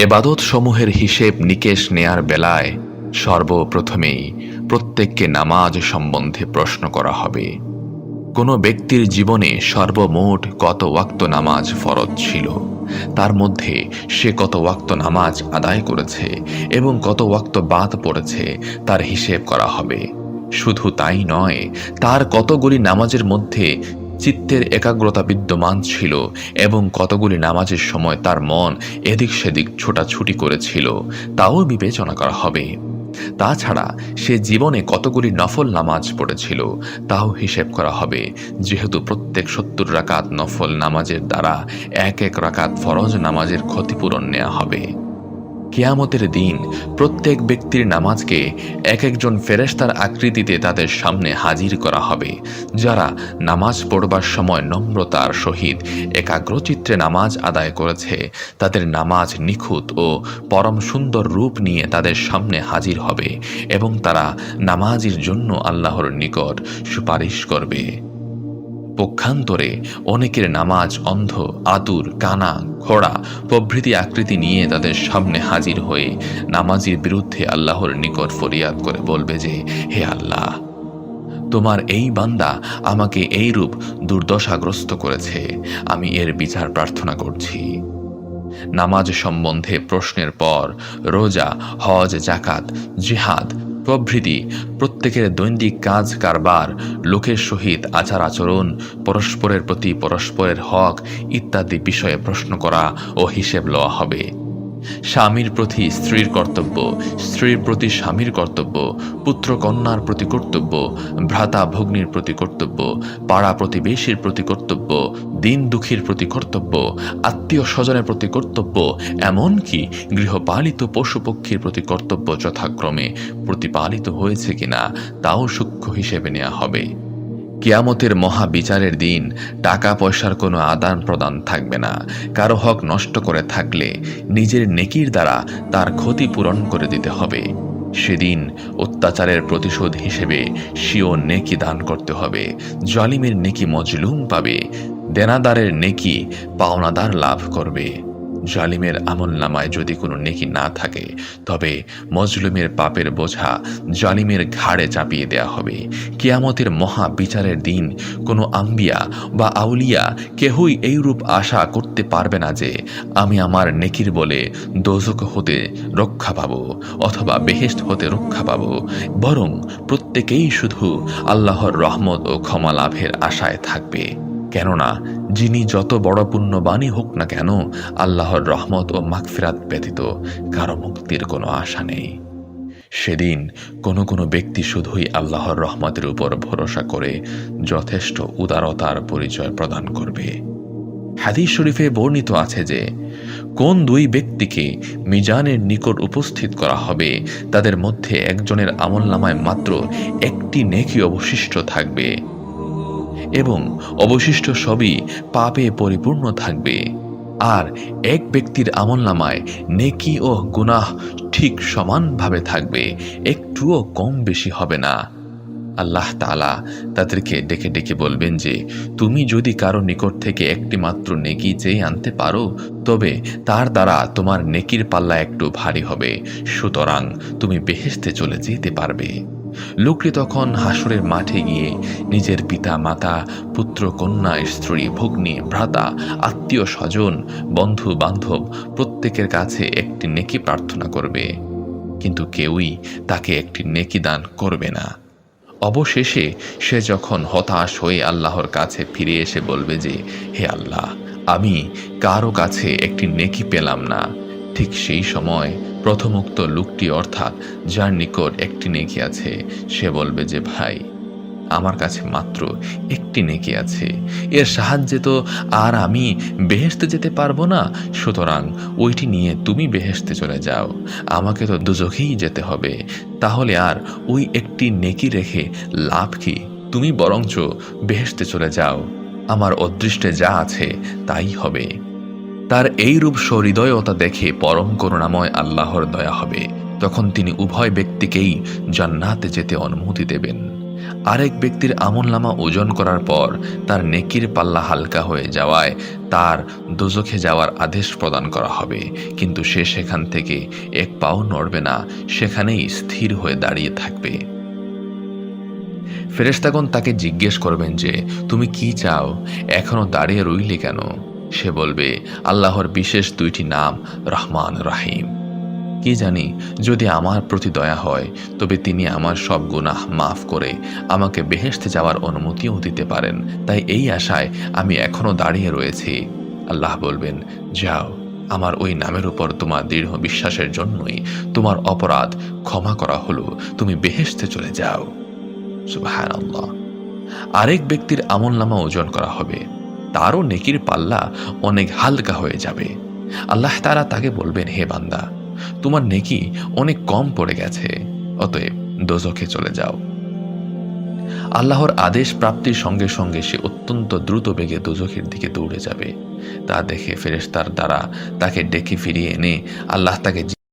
এবাদত সমূহের হিসেব নিকেশ নেয়ার বেলায় সর্বপ্রথমেই প্রত্যেককে নামাজ সম্বন্ধে প্রশ্ন করা হবে। কোনো ব্যক্তির জীবনে সর্বমোট কত ওয়াক্ত নামাজ ফরজ ছিল? তার মধ্যে সে কত ওয়াক্ত নামাজ আদায় করেছে এবং কত ওয়াক্ত বাদ পড়েছে তার হিসেব করা হবে। শুধু তাই নয়, তার কতগুলি নামাজের মধ্যে চিত্তের একাগ্রতা বিদ্যমান ছিল এবং কতগুলি নামাজের সময় তার মন এদিক সেদিক ছোটাছুটি করেছিল, তাও বিবেচনা করা হবে। তাছাড়া সে জীবনে কতগুলি নফল নামাজ পড়েছিল, তাও হিসেব করা হবে, যেহেতু প্রত্যেক সত্তর রাকাত নফল নামাজের দ্বারা এক এক রাকাত ফরজ নামাজের ক্ষতিপূরণ নেওয়া হবে। কেয়ামতের দিন প্রত্যেক ব্যক্তির নামাজকে এক একজন ফেরেশতার আকৃতিতে তাদের সামনে হাজির করা হবে, যারা নামাজ পড়বার সময় নম্রতার সহিত একাগ্রচিত্রে নামাজ আদায় করেছে। তাদের নামাজ নিখুঁত ও পরম সুন্দর রূপ নিয়ে তাদের সামনে হাজির হবে এবং তারা নামাজের জন্য আল্লাহর নিকট সুপারিশ করবে। পক্ষান্তরে অনেকের নামাজ অন্ধ, আতুর, কানা খোড়া প্রভৃতি আকৃতি নিয়ে তাদের সামনে হাজির হয়ে নামাজির বিরুদ্ধে আল্লাহর নিকট ফরিয়াদ করে বলবে যে, হে আল্লাহ, তোমার এই বান্দা আমাকে এই রূপ দুর্দশাগ্রস্ত করেছে। আমি এর বিচার প্রার্থনা করছি। নামাজ সম্বন্ধে প্রশ্নের পর রোজা, হজ জাকাত জিহাদ প্রভৃতি, প্রত্যেকের দৈনিক কাজ, কারবার, লোকের সহিত আচার আচরণ, পরস্পরের প্রতি পরস্পরের হক ইত্যাদি বিষয়ে প্রশ্ন করা ও হিসেব লওয়া হবে। স্বামীর প্রতি স্ত্রীর কর্তব্য, স্ত্রীর প্রতি স্বামীর কর্তব্য পুত্র কন্যার প্রতি কর্তব্য, ভ্রাতা ভগ্নির প্রতি কর্তব্য, পাড়া প্রতিবেশীর প্রতি কর্তব্য, দিন দুঃখীর প্রতি কর্তব্য, আত্মীয় স্বজনের প্রতি কর্তব্য, এমনকি গৃহপালিত পশু পক্ষীর প্রতি কর্তব্য যথাক্রমে প্রতিপালিত হয়েছে কিনা, তাও সূক্ষ্ম হিসেবে নেওয়া হবে। কিয়ামতের মহাবিচারের দিন টাকা পয়সার কোনো আদান প্রদান থাকবে না। কারও হক নষ্ট করে থাকলে নিজের নেকির দ্বারা তার ক্ষতি পূরণ করে দিতে হবে। সেদিন অত্যাচারের প্রতিশোধ হিসেবে স্বীয় নেকি দান করতে হবে। জলিমের নেকি মজলুম পাবে। দেনাদারের নেকি পাওনাদার লাভ করবে। জালিমের আমল নামায় যদি কোনো নেকি না থাকে, তবে মজলুমের পাপের বোঝা জালিমের ঘাড়ে চাপিয়ে দেয়া হবে। কেয়ামতের মহা বিচারের দিন কোনো আম্বিয়া বা আউলিয়া কেহই এইরূপ আশা করতে পারবে না যে, আমি আমার নেকির বলে দোজক হতে রক্ষা পাব অথবা বেহেস্ত হতে রক্ষা পাব। বরং প্রত্যেকেই শুধু আল্লাহর রহমত ও ক্ষমা লাভের আশায় থাকবে। কেননা যিনি যত বড় পুণ্যবাণী হোক না কেন, আল্লাহর রহমত ও মাগফিরাত ব্যতীত কারও মুক্তির কোনো আশা নেই। সেদিন কোনো কোনো ব্যক্তি শুধুই আল্লাহর রহমতের উপর ভরসা করে যথেষ্ট উদারতার পরিচয় প্রদান করবে। হাদিস শরীফে বর্ণিত আছে যে, কোন দুই ব্যক্তিকে মিজানের নিকট উপস্থিত করা হবে, তাদের মধ্যে একজনের আমল নামায় মাত্র একটি নেকি অবশিষ্ট থাকবে। এবং অবশিষ্ট সবই পাপে পরিপূর্ণ থাকবে। আর এক ব্যক্তির আমল নামায় নেকি ও গুনাহ ঠিক সমানভাবে থাকবে, একটুও কম বেশি হবে না। আল্লাহ তালা তাদেরকে ডেকে ডেকে বলবেন যে, তুমি যদি কারও নিকট থেকে একটি মাত্র নেকি চেয়ে আনতে পারো, তবে তার দ্বারা তোমার নেকির পাল্লা একটু ভারী হবে। সুতরাং তুমি বেহেস্তে চলে যেতে পারবে। লোকটি তখন হাসুরের মাঠে গিয়ে নিজের পিতা, মাতা, পুত্র, কন্যা, স্ত্রী, ভগ্নী, ভ্রাতা, আত্মীয় স্বজন, বন্ধু, বান্ধব প্রত্যেকের কাছে একটি নেকি প্রার্থনা করবে। কিন্তু কেউই তাকে একটি নেকি দান করবে না। অবশেষে সে যখন হতাশ হয়ে আল্লাহর কাছে ফিরে এসে বলবে যে, হে আল্লাহ, আমি কারও কাছে একটি নেকি পেলাম না। ঠিক সেই সময় প্রথমোক্ত লোকটি অর্থাৎ যার নিকট একটি নেকি আছে, সে বলবে যে, ভাই, আমার কাছে মাত্র একটি নেকি আছে। এর সাহায্যে তো আর আমি বেহেস্তে যেতে পারব না। সুতরাং ওইটি নিয়ে তুমি বেহেস্তে চলে যাও। আমাকে তো দুজখেই যেতে হবে। তাহলে আর ওই একটি নেকি রেখে লাভ কি? তুমি বরঞ্চ বেহেস্তে চলে যাও। আমার অদৃষ্টে যা আছে তাই হবে। তার এই রূপ সহৃদয়তা দেখে পরম করুণাময় আল্লাহর দয়া হবে। তখন তিনি উভয় ব্যক্তিকেই জান্নাতে যেতে অনুমতি দেবেন। আরেক ব্যক্তির আমলনামা ওজন করার পর তার নেকির পাল্লা হালকা হয়ে যাওয়ায় তার দোজখে যাওয়ার আদেশ প্রদান করা হবে। কিন্তু সে সেখান থেকে এক পাও নড়বে না, সেখানেই স্থির হয়ে দাঁড়িয়ে থাকবে। ফেরেশতাগণ তাকে জিজ্ঞেস করবেন যে, তুমি কি চাও? এখনও দাঁড়িয়ে রইলে কেন? সে বলবে, আল্লাহর বিশেষ দুইটি নাম রহমান রাহিম। কি জানি, যদি আমার প্রতি দয়া হয়, তবে তিনি আমার সব গুনাহ মাফ করে আমাকে বেহেশতে যাওয়ার অনুমতিও দিতে পারেন। তাই এই আশায় আমি এখনও দাঁড়িয়ে রয়েছি। আল্লাহ বলবেন, যাও, আমার ওই নামের উপর তোমার দৃঢ় বিশ্বাসের জন্যই তোমার অপরাধ ক্ষমা করা হলো, তুমি বেহেশতে চলে যাও। সুবাহান আরেক ব্যক্তির আমলনামা ওজন করা হবে। তারও নেকির পাল্লা অনেক হালকা হয়ে যাবে। আল্লাহ তারা তাকে বলবেন, হে বান্দা, তোমার নেকি অনেক কম পড়ে গেছে, অতএব দোজখে চলে যাও। আল্লাহর আদেশ প্রাপ্তির সঙ্গে সঙ্গে সে অত্যন্ত দ্রুত বেগে দোজখের দিকে দৌড়ে যাবে। তা দেখে ফেরেশতার দ্বারা তাকে ডেকে ফিরিয়ে এনে আল্লাহ তাকে